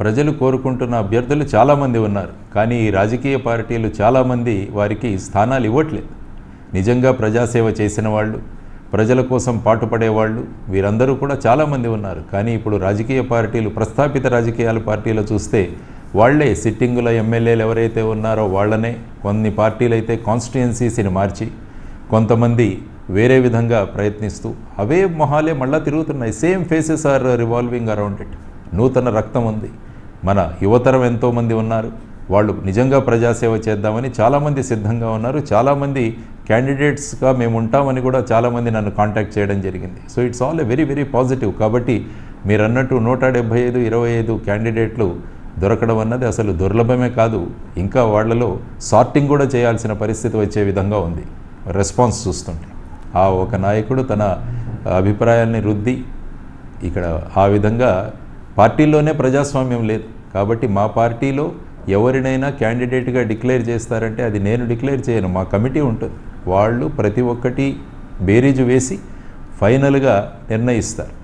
ప్రజలు కోరుకుంటున్న అభ్యర్థులు చాలామంది ఉన్నారు. కానీ ఈ రాజకీయ పార్టీలు చాలామంది వారికి స్థానాలు ఇవ్వట్లేదు. నిజంగా ప్రజాసేవ చేసిన వాళ్ళు ప్రజల కోసం పాటుపడేవాళ్ళు వీరందరూ కూడా చాలామంది ఉన్నారు. కానీ ఇప్పుడు రాజకీయ పార్టీలు ప్రస్థాపిత రాజకీయాల పార్టీలు చూస్తే వాళ్ళే సిట్టింగుల ఎమ్మెల్యేలు ఎవరైతే ఉన్నారో వాళ్ళనే కొన్ని పార్టీలు అయితే కాన్స్టిట్యుయెన్సీస్ని మార్చి కొంతమంది వేరే విధంగా ప్రయత్నిస్తూ అవే మొహాలే మళ్ళా తిరుగుతున్నాయి. Same faces are revolving around it నూతన రక్తం ఉంది. మన యువతరం ఎంతోమంది ఉన్నారు. వాళ్ళు నిజంగా ప్రజాసేవ చేద్దామని చాలామంది సిద్ధంగా ఉన్నారు. చాలామంది క్యాండిడేట్స్గా మేము ఉంటామని కూడా చాలామంది నన్ను కాంటాక్ట్ చేయడం జరిగింది. So it's all a very very positive కాబట్టి మీరు అన్నట్టు నూట డెబ్భై ఐదు ఇరవై ఐదు క్యాండిడేట్లు దొరకడం అన్నది అసలు దుర్లభమే కాదు. ఇంకా వాళ్ళలో సార్టింగ్ కూడా చేయాల్సిన పరిస్థితి వచ్చే విధంగా ఉంది. రెస్పాన్స్ చూస్తుంటే. ఆ ఒక నాయకుడు తన అభిప్రాయాల్ని రుద్ది ఇక్కడ ఆ విధంగా పార్టీలోనే ప్రజాస్వామ్యం లేదు. కాబట్టి మా పార్టీలో ఎవరినైనా క్యాండిడేట్గా డిక్లేర్ చేస్తారంటే అది నేను డిక్లేర్ చేయను. మా కమిటీ ఉంటుంది. వాళ్ళు ప్రతి ఒక్కటి బేరీజు వేసి ఫైనల్గా నిర్ణయిస్తారు.